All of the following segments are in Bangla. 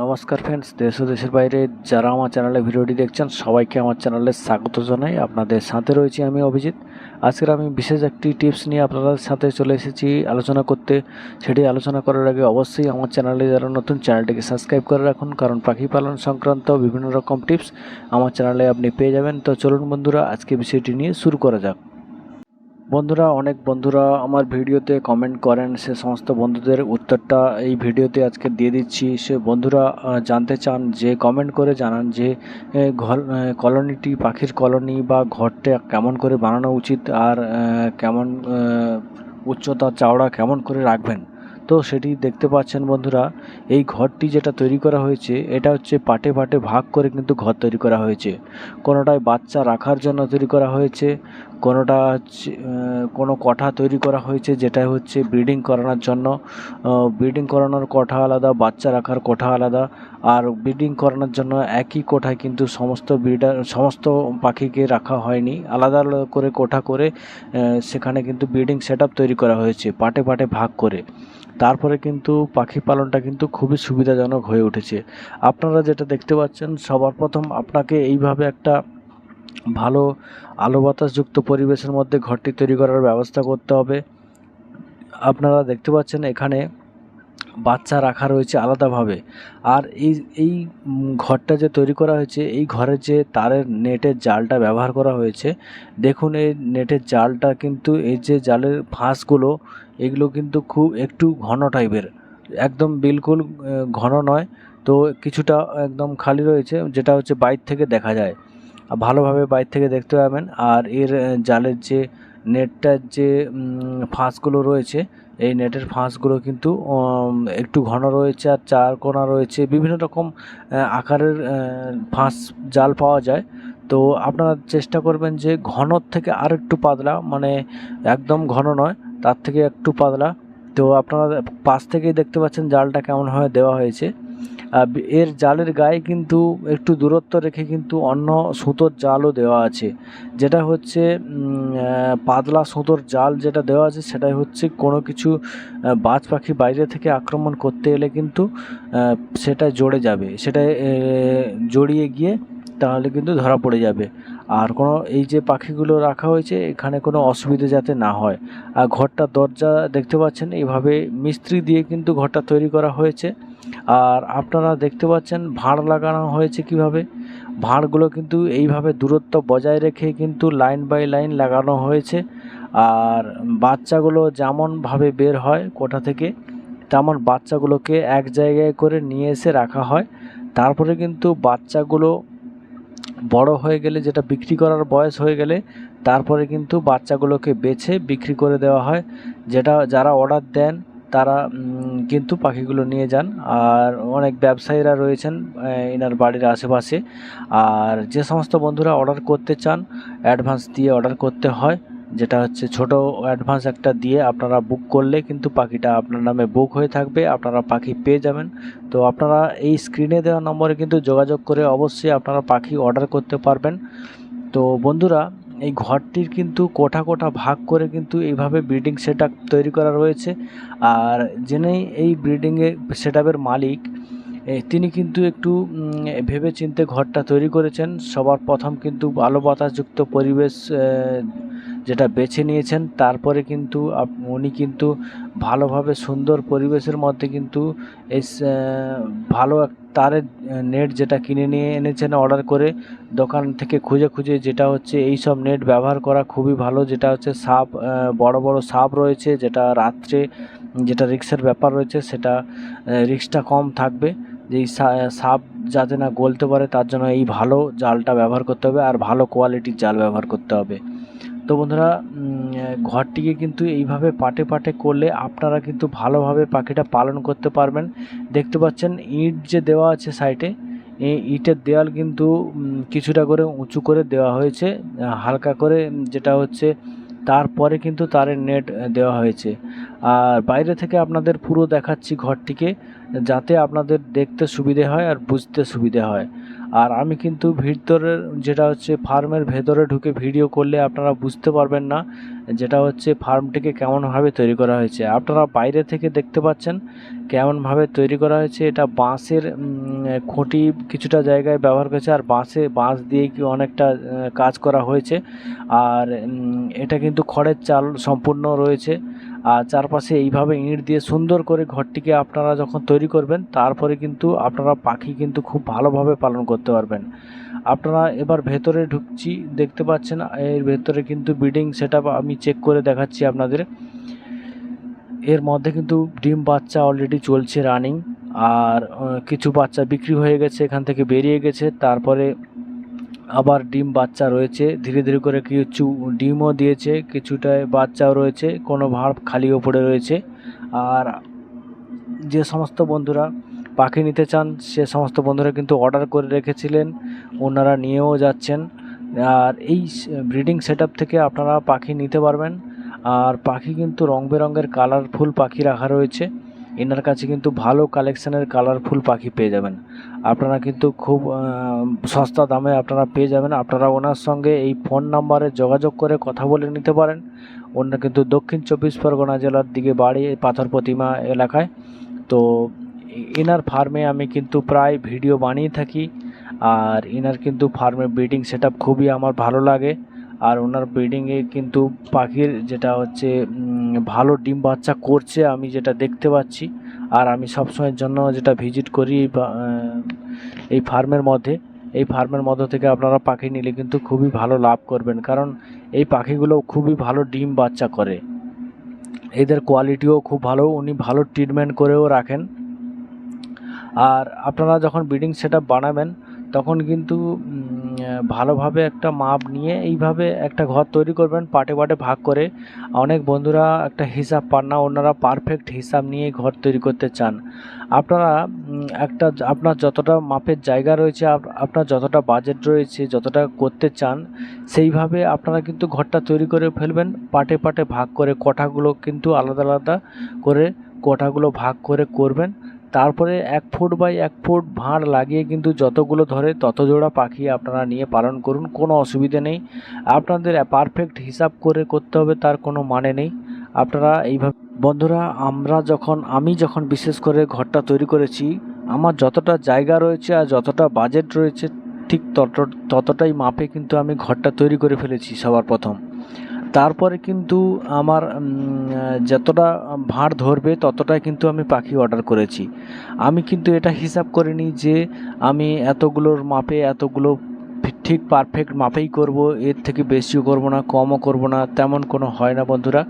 নমস্কার ফ্রেন্ডস দেশ ও দেশের বাইরে যারা আমার চ্যানেলে ভিডিওটি দেখছেন, সবাইকে আমার চ্যানেলে স্বাগত জানাই। আপনাদের সাথে রয়েছি আমি অভিজিৎ। আজকের আমি বিশেষ একটি টিপস নিয়ে আপনাদের সাথে চলে এসেছি আলোচনা করতে। সেটি আলোচনা করার আগে অবশ্যই আমার চ্যানেলে যারা নতুন চ্যানেলটিকে সাবস্ক্রাইব করে রাখুন, কারণ পাখি পালন সংক্রান্ত বিভিন্ন রকম টিপস আমার চ্যানেলে আপনি পেয়ে যাবেন। তো চলুন বন্ধুরা, আজকে বিষয়টি নিয়ে শুরু করা যাক। বন্ধুরা, অনেক বন্ধুরা আমার ভিডিওতে কমেন্ট করেন, সে সমস্ত বন্ধুদের উত্তরটা এই ভিডিওতে আজকে দিয়ে দিচ্ছি। সে বন্ধুরা জানতে চান, যে কমেন্ট করে জানান যে ঘর কলোনিটি, পাখির কলোনি বা ঘরটা কেমন করে বানানো উচিত আর কেমন উচ্চতা, চওড়া কেমন করে রাখবেন। তো সেটি দেখতে পাচ্ছেন বন্ধুরা, এই ঘরটি যেটা তৈরি করা হয়েছে, এটা হচ্ছে পাটে পাটে ভাগ করে কিন্তু ঘর তৈরি করা হয়েছে। কোনোটায় বাচ্চা রাখার জন্য তৈরি করা হয়েছে কোনোটা হচ্ছে কোনো কঠা তৈরি করা হয়েছে যেটা হচ্ছে ব্রিডিং করানোর জন্য। ব্রিডিং করানোর কোঠা আলাদা, বাচ্চা রাখার কোঠা আলাদা। আর ব্রিডিং করানোর জন্য একই কোঠায় কিন্তু সমস্ত ব্রিডার সমস্ত পাখিকে রাখা হয়নি। আলাদা আলাদা করে কোঠা করে সেখানে কিন্তু ব্রিডিং সেট তৈরি করা হয়েছে, পাটে পাটে ভাগ করে। তারপরে কিন্তু পাখি পালনটা কিন্তু খুবই সুবিধাজনক হয়ে উঠেছে। আপনারা যেটা দেখতে পাচ্ছেন, সবার প্রথম আপনাকে এইভাবে একটা ভালো আলো বাতাসযুক্ত পরিবেশের মধ্যে ঘরটি তৈরি করার ব্যবস্থা করতে হবে। আপনারা দেখতে পাচ্ছেন এখানে বাচ্চা রাখা রয়েছে আলাদাভাবে। আর এই এই ঘরটা যে তৈরি করা হয়েছে, এই ঘরের যে তারের নেটের জালটা ব্যবহার করা হয়েছে, দেখুন এই নেটের জালটা কিন্তু, এই যে জালের ফাঁসগুলো, এগুলো কিন্তু খুব একটু ঘন টাইপের। একদম বিলকুল ঘন নয়, তো কিছুটা একদম খালি রয়েছে, যেটা হচ্ছে বাইর থেকে দেখা যায়। ভালোভাবে বাইর থেকে দেখতে পাবেন। আর এর জালের যে নেটটার যে ফাঁসগুলো রয়েছে, এই নেটের ফাঁসগুলো কিন্তু একটু ঘন রয়েছে আর চার কোনা রয়েছে। বিভিন্ন রকম আকারের ফাঁস জাল পাওয়া যায়। তো আপনারা চেষ্টা করবেন যে ঘনর থেকে আর একটু পাতলা মানে একদম ঘন নয়, তার থেকে একটু পাতলা। তো আপনারা পাশ থেকেই দেখতে পাচ্ছেন জালটা কেমনভাবে দেওয়া হয়েছে। এর জালের গায়ে কিন্তু একটু দূরত্ব রেখে কিন্তু অন্য সুতোর জালও দেওয়া আছে। যেটা হচ্ছে পাতলা সুতোর জাল যেটা দেওয়া আছে, সেটাই হচ্ছে কোনো কিছু বাজ পাখি বাইরে থেকে আক্রমণ করতে এলে কিন্তু সেটা জড়ে যাবে। সেটা জড়িয়ে গিয়ে তাহলে কিন্তু ধরা পড়ে যাবে। আর কোনো, এই যে পাখিগুলো রাখা হয়েছে, এখানে কোনো অসুবিধা যাতে না হয়। আর ঘরটার দরজা দেখতে পাচ্ছেন, এইভাবে মিস্ত্রি দিয়ে কিন্তু ঘরটা তৈরি করা হয়েছে। আর আপনারা দেখতে পাচ্ছেন ভাঁড় লাগানো হয়েছে কীভাবে? ভাঁড়গুলো কিন্তু এইভাবে দূরত্ব বজায় রেখে কিন্তু লাইন বাই লাইন লাগানো হয়েছে। আর বাচ্চাগুলো যেমনভাবে বের হয় কোঠা থেকে, তেমন বাচ্চাগুলোকে এক জায়গায় করে নিয়ে এসে রাখা হয়। তারপরে কিন্তু বাচ্চাগুলো বড় হয়ে গেলে, যেটা বিক্রি করার বয়স হয়ে গেলে, তারপরে কিন্তু বাচ্চাগুলোকে বেছে বিক্রি করে দেওয়া হয়। যেটা যারা অর্ডার দেন তারা কিন্তু পাখিগুলো নিয়ে যান। আর অনেক ব্যবসায়ীরা রয়েছেন এনার বাড়ির আশেপাশে। আর যে সমস্ত বন্ধুরা অর্ডার করতে চান, অ্যাডভান্স দিয়ে অর্ডার করতে হয়। যেটা হচ্ছে ছোট অ্যাডভান্স একটা দিয়ে আপনারা বুক করলে কিন্তু পাখিটা আপনার নামে বুক হয়ে থাকবে, আপনারা পাখি পেয়ে যাবেন। তো আপনারা এই স্ক্রিনে দেওয়া নম্বরে কিন্তু যোগাযোগ করে অবশ্যই আপনারা পাখি অর্ডার করতে পারবেন। তো বন্ধুরা এই ঘরটির কিন্তু কোঠা কোঠা ভাগ করে কিন্তু এইভাবে ব্রিডিং সেট তৈরি করা রয়েছে। আর যিনি এই ব্রিডিংয়ে সেট মালিক তিনি কিন্তু একটু ভেবে চিনতে ঘরটা তৈরি করেছেন। সবার প্রথম কিন্তু আলো বাতাসযুক্ত পরিবেশ যেটা বেছে নিয়েছেন, তারপরে কিন্তু উনি কিন্তু ভালোভাবে সুন্দর পরিবেশের মধ্যে কিন্তু এই ভালো তারের নেট যেটা কিনে নিয়ে এনেছেন অর্ডার করে, দোকান থেকে খুঁজে খুঁজে যেটা হচ্ছে এই সব নেট ব্যবহার করা খুবই ভালো, যেটা হচ্ছে সাপ বড় বড় সাপ রয়েছে, যেটা রাত্রে, যেটা রিক্সের ব্যাপার রয়েছে, সেটা রিক্সটা কম থাকবে, যে এই সা- সাপ যাতে না গলতে পারে, তার জন্য এই ভালো জালটা ব্যবহার করতে হবে, আর ভালো কোয়ালিটির জাল ব্যবহার করতে হবে। তো বন্ধুরা ঘরটিকে কিন্তু এইভাবে পাটে পাটে করলে আপনারা কিন্তু ভালোভাবে পাখিটা পালন করতে পারবেন। দেখতে পাচ্ছেন, ইট যে দেওয়া আছে সাইডে, এই ইটের দেওয়াল কিন্তু কিছুটা করে উঁচু করে দেওয়া হয়েছে। হালকা করে যেটা হচ্ছে, তারপরে কিন্তু তারের নেট দেওয়া হয়েছে। আর বাইরে থেকে আপনাদের পুরো দেখাচ্ছি ঘরটিকে, যাতে আপনাদের দেখতে সুবিধে হয় আর বুঝতে সুবিধে হয়। আর আমি কিন্তু ভিতরের যেটা হচ্ছে ফার্মের ভেতরে ঢুকে ভিডিও করলে আপনারা বুঝতে পারবেন না যেটা হচ্ছে ফার্মটিকে কেমনভাবে তৈরি করা হয়েছে। আপনারা বাইরে থেকে দেখতে পাচ্ছেন কেমনভাবে তৈরি করা হয়েছে। এটা বাঁশের খুঁটি কিছুটা জায়গায় ব্যবহার করেছে আর বাঁশে, বাঁশ দিয়ে কি অনেকটা কাজ করা হয়েছে। আর এটা কিন্তু খড়ের চাল সম্পূর্ণ রয়েছে। আর চারপাশে এইভাবে ইঁট দিয়ে সুন্দর করে ঘরটিকে আপনারা যখন তৈরি করবেন, তারপরে কিন্তু আপনারা পাখি কিন্তু খুব ভালোভাবে পালন করতে পারবেন। আপনারা এবার ভেতরে ঢুকছি, দেখতে পাচ্ছেন, এর ভেতরে কিন্তু ব্রিডিং সেট আমি চেক করে দেখাচ্ছি আপনাদের। এর মধ্যে কিন্তু ডিম বাচ্চা অলরেডি চলছে রানিং আর কিছু বাচ্চা বিক্রি হয়ে গেছে, এখান থেকে বেরিয়ে গেছে, তারপরে আবার ডিম বাচ্চা রয়েছে। ধীরে ধীরে করে কিছু ডিমও দিয়েছে কিছুটায় বাচ্চাও রয়েছে, কোনো ভাড় খালিও পড়ে রয়েছে। আর যে সমস্ত বন্ধুরা পাখি নিতে চান, সে সমস্ত বন্ধুরা কিন্তু অর্ডার করে রেখেছিলেন, ওনারা নিয়েও যাচ্ছেন। আর এই ব্রিডিং সেট থেকে আপনারা পাখি নিতে পারবেন। আর পাখি কিন্তু রং বেরঙের কালারফুল পাখি রাখা রয়েছে। এনার কাছে কিন্তু ভালো কালেকশনের কালারফুল পাখি পেয়ে যাবেন। আপনারা কিন্তু খুব সস্তা দামে আপনারা পেয়ে যাবেন। আপনারা ওনার সঙ্গে এই ফোন নাম্বারে যোগাযোগ করে কথা বলে নিতে পারেন। ওনার কিন্তু দক্ষিণ চব্বিশ পরগনা জেলার দিকে বাড়ি, পাথর প্রতিমা এলাকায়। তো এনার ফার্মে আমি কিন্তু প্রায় ভিডিও বানিয়ে থাকি। আর এনার কিন্তু ফার্মের ব্রিডিং সেট খুবই আমার ভালো লাগে। আর ওনার ব্রিডিংয়ে কিন্তু পাখির যেটা হচ্ছে ভালো ডিম বাচ্চা করছে আমি যেটা দেখতে পাচ্ছি। আর আমি সবসময়ের জন্য যেটা ভিজিট করি এই ফার্মের মধ্যে, এই ফার্মের মধ্য থেকে আপনারা পাখি নিলে কিন্তু খুবই ভালো লাভ করবেন। কারণ এই পাখিগুলো খুবই ভালো ডিম বাচ্চা করে। এদের কোয়ালিটিও খুব ভালো, উনি ভালো ট্রিটমেন্ট করেও রাখেন। আর আপনারা যখন ব্রিডিং সেট বানাবেন, তখন কিন্তু ভালোভাবে একটা মাপ নিয়ে এইভাবে একটা ঘর তৈরি করবেন, পাটে পাটে ভাগ করে। অনেক বন্ধুরা একটা হিসাব পান না, ওনারা পারফেক্ট হিসাব নিয়ে ঘর তৈরি করতে চান। আপনারা একটা, আপনার যতটা মাপের জায়গা রয়েছে আপনার যতটা বাজেট রয়েছে, যতটা করতে চান, সেইভাবে আপনারা কিন্তু ঘরটা তৈরি করে ফেলবেন, পাটে পাটে ভাগ করে, কোঠাগুলো কিন্তু আলাদা আলাদা করে কোঠাগুলো ভাগ করে করবেন। তারপরে এক ফুট বাই এক ফুট ভাঁড় লাগিয়ে কিন্তু যতগুলো ধরে তত জোড়া পাখি আপনারা নিয়ে পালন করুন, কোনো অসুবিধে নেই। আপনাদের পারফেক্ট হিসাব করে করতে হবে, তার কোনো মানে নেই। আপনারা এইভাবে বন্ধুরা, আমরা যখন আমি যখন বিশেষ করে ঘরটা তৈরি করেছি, আমার যতটা জায়গা রয়েছে আর যতটা বাজেট রয়েছে, ঠিক তত ততটাই মাপে কিন্তু আমি ঘরটা তৈরি করে ফেলেছি সবার প্রথম। তারপরে কিন্তু আমার যতটা ভাঁড় ধরবে ততটাই কিন্তু আমি পাখি অর্ডার করেছি। আমি কিন্তু এটা হিসাব করিনি যে আমি এতগুলোর মাপে এতগুলো ঠিক পারফেক্ট মাপেই করব, এর থেকে বেশিও করব না, কমও করব না, তেমন কোনো হয় না বন্ধুরা।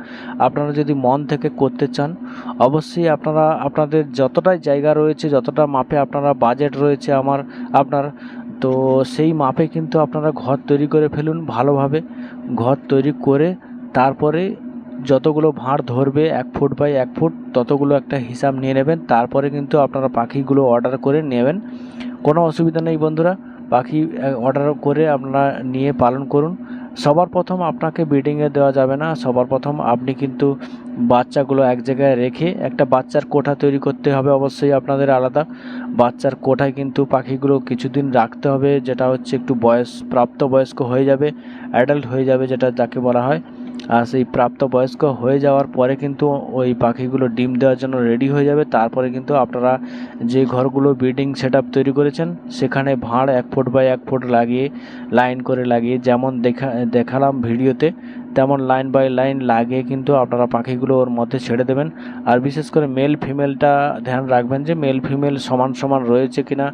আপনারা যদি মন থেকে করতে চান, অবশ্যই আপনারা, আপনাদের যতটাই জায়গা রয়েছে, যতটা মাপে আপনারা বাজেট রয়েছে আমার, আপনার, তো সেই মাপে কিন্তু আপনারা ঘর তৈরি করে ফেলুন ভালোভাবে। ঘর তৈরি করে তারপরে যতগুলো ভাঁড় ধরবে এক ফুট বাই এক ফুট, ততগুলো একটা হিসাব নিয়ে নেবেন। তারপরে কিন্তু আপনারা পাখিগুলো অর্ডার করে নেবেন। কোনো অসুবিধা নেই বন্ধুরা, পাখি অর্ডার করে আপনারা নিয়ে পালন করুন। সবার প্রথম আপনাকে ব্রিডিংয়ে দেওয়া যাবে না। সবার প্রথম আপনি কিন্তু বাচ্চাগুলো এক জায়গায় রেখে একটা বাচ্চার কোঠা তৈরি করতে হবে, অবশ্যই আপনাদের আলাদা। বাচ্চার কোঠায় কিন্তু পাখিগুলো কিছুদিন রাখতে হবে, যেটা হচ্ছে একটু বয়স, প্রাপ্তবয়স্ক হয়ে যাবে অ্যাডাল্ট হয়ে যাবে যেটা যাকে বলা হয়। আর সেই প্রাপ্তবয়স্ক হয়ে যাওয়ার পরে কিন্তু ওই পাখিগুলো ডিম দেওয়ার জন্য রেডি হয়ে যাবে। তারপরে কিন্তু আপনারা যে ঘরগুলো ব্রিডিং সেট তৈরি করেছেন, সেখানে ভাঁড় এক ফুট বাই এক ফুট লাগিয়ে, লাইন করে লাগিয়ে, যেমন দেখা, দেখালাম ভিডিওতে, তেমন লাইন বাই লাইন লাগিয়ে কিন্তু আপনারা পাখিগুলো ওর মধ্যে ছেড়ে দেবেন। আর বিশেষ করে মেল ফিমেলটা ধ্যান রাখবেন যে মেল ফিমেল সমান সমান রয়েছে কিনা।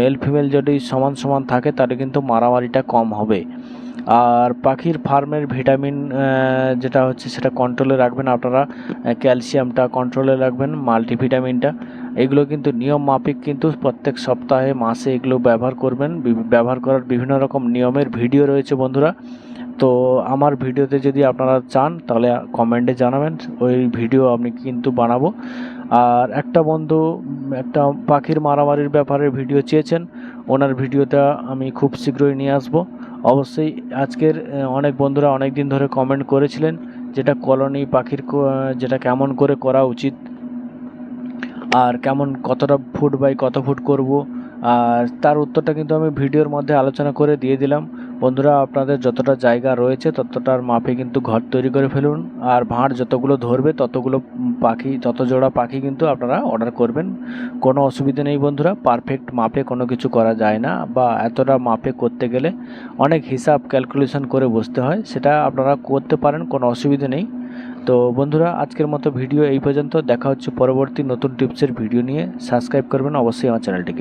মেল ফিমেল যদি সমান সমান থাকে, তাহলে কিন্তু মারামারিটা কম হবে। আর পাখির ফার্মের ভিটামিন যেটা হচ্ছে সেটা কন্ট্রোলে রাখবেন আপনারা। ক্যালসিয়ামটা কন্ট্রোলে রাখবেন মাল্টিভিটামিনটা এগুলো কিন্তু নিয়ম মাফিক কিন্তু প্রত্যেক সপ্তাহে, মাসে এগুলো ব্যবহার করবেন। ব্যবহার করার বিভিন্ন রকম নিয়মের ভিডিও রয়েছে বন্ধুরা। তো আমার ভিডিওতে যদি আপনারা চান, তাহলে কমেন্টে জানাবেন, ওই ভিডিও আমি কিন্তু বানাবো। আর একটা বন্ধু, একটা পাখির মারামারির ব্যাপারে ভিডিও চেয়েছেন, ওনার ভিডিওটা আমি খুব শীঘ্রই নিয়ে আসব। অবশ্যই আজকের অনেক বন্ধুরা অনেক দিন ধরে কমেন্ট করেছিলেন যেটা কলোনি পাখির যেটা কেমন করে করা উচিত আর কেমন কতটা ফুট বাই কত ফুট করব। আর তার উত্তরটা কিন্তু আমি ভিডিওর মধ্যে আলোচনা করে দিয়ে দিলাম। বন্ধুরা, আপনাদের যতটা জায়গা রয়েছে, ততটার মাপে কিন্তু ঘর তৈরি করে ফেলুন। আর ভাঁড় যতগুলো ধরবে, ততগুলো পাখি, তত জোড়া পাখি কিন্তু আপনারা অর্ডার করবেন। কোনো অসুবিধা নেই বন্ধুরা পারফেক্ট মাপে কোনো কিছু করা যায় না বা এতটা মাপে করতে গেলে অনেক হিসাব ক্যালকুলেশন করে বসতে হয়, সেটা আপনারা করতে পারেন, কোনো অসুবিধা নেই। তো বন্ধুরা, আজকের মতো ভিডিও এই পর্যন্ত। দেখা হচ্ছে পরবর্তী নতুন টিপসের ভিডিও নিয়ে। সাবস্ক্রাইব করবেন, অবশ্যই আমার চ্যানেলটিকে